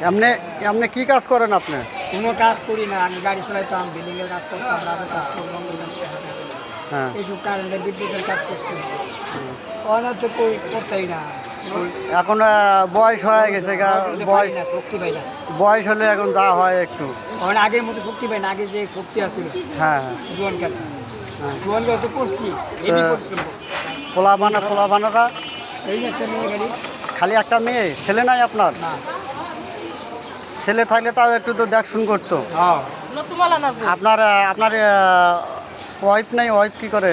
এমনি এমনি কি কাজ করেন আপনি? কোনো কাজ করি না আমি গাড়ি চালাইতাম বিল্ডিংয়ের কাজ করতাম রাতের কাজ করতাম হ্যাঁ। এইসব কারেন্টের বিদ্যুতের কাজ করতাম অনেক তো কই করতেই না। এখন বয়স হয়ে গেছে বয়স শক্তি পাই না। বয়স হলে এখন যা হয় একটু। কারণ আগের মতো শক্তি পাই না আগে যে শক্তি আসছিল হ্যাঁ হ্যাঁ। হ্যাঁ। জোয়ান কাজ তো করছি পোলা বানা পোলা বানাটা এই একটা মেয়ে গাড়ি। খালি একটা মেয়ে ছেলে নাই আপনার? না। ছেলে থাকলে তাও একটু তো দেখশুন করতো। হ্যাঁ। আপনার আপনার ওয়াইফ নাই ওয়াইফ কি করে?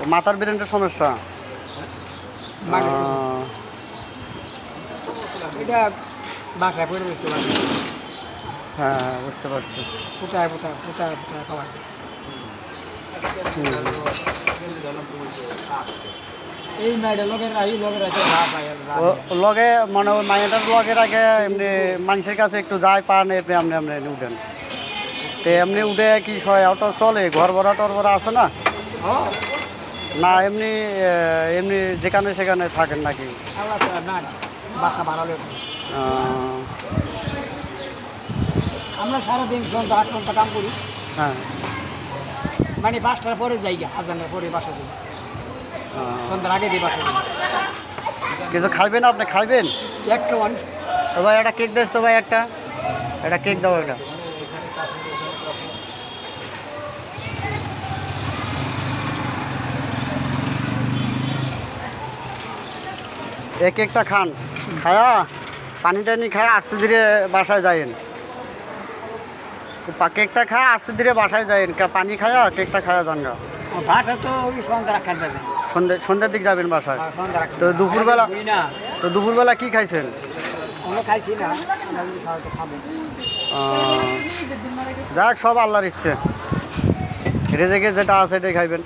ও মাথার ব্রেনের সমস্যা। হ্যাঁ বুঝতে পারছি। কোথায় কোথায় কোথায় কোথায় খাবার? হুম, এই আছে ও লগে মানে ওই মাইনাটার লগের আগে এমনি মানুষের কাছে একটু যায় পান এমনি আপনি আপনি উঠেন। তো এমনি উঠে কি হয় অটো চলে ঘর ভরা টর ভরা আছে না? হ্যাঁ না এমনি এমনি যেখানে সেখানে থাকেন নাকি? আমরা সারাদিন আট ঘণ্টা কাম করি। হ্যাঁ। মানে পাঁচটার পরে যাই গা আজানের পরে বাসা আহ, সন্ধ্যার আগে দিই বাসা কিছু খাইবেন আপনি? খাইবেন? একটা তো ভাই একটা কেক দেস তো ভাই একটা। একটা কেক দাও একটা এই কেকটা খান। খায়া পানি টানি খায় আস্তে ধীরে বাসায় যাইন কেকটা খায় আস্তে ধীরে বাসায় যাইন কা- পানি খায়া কেকটা খায়া যান গা। বাসা তো ওই সন্ধ্যা দেয় সন্ধ্যে সন্ধ্যের দিক যাবেন বাসায়? তো দুপুরবেলা- তো দুপুরবেলা কি খাইছেন? যাক সব আল্লাহর ইচ্ছে। রেজেকে যেটা আছে এটাই খাইবেন।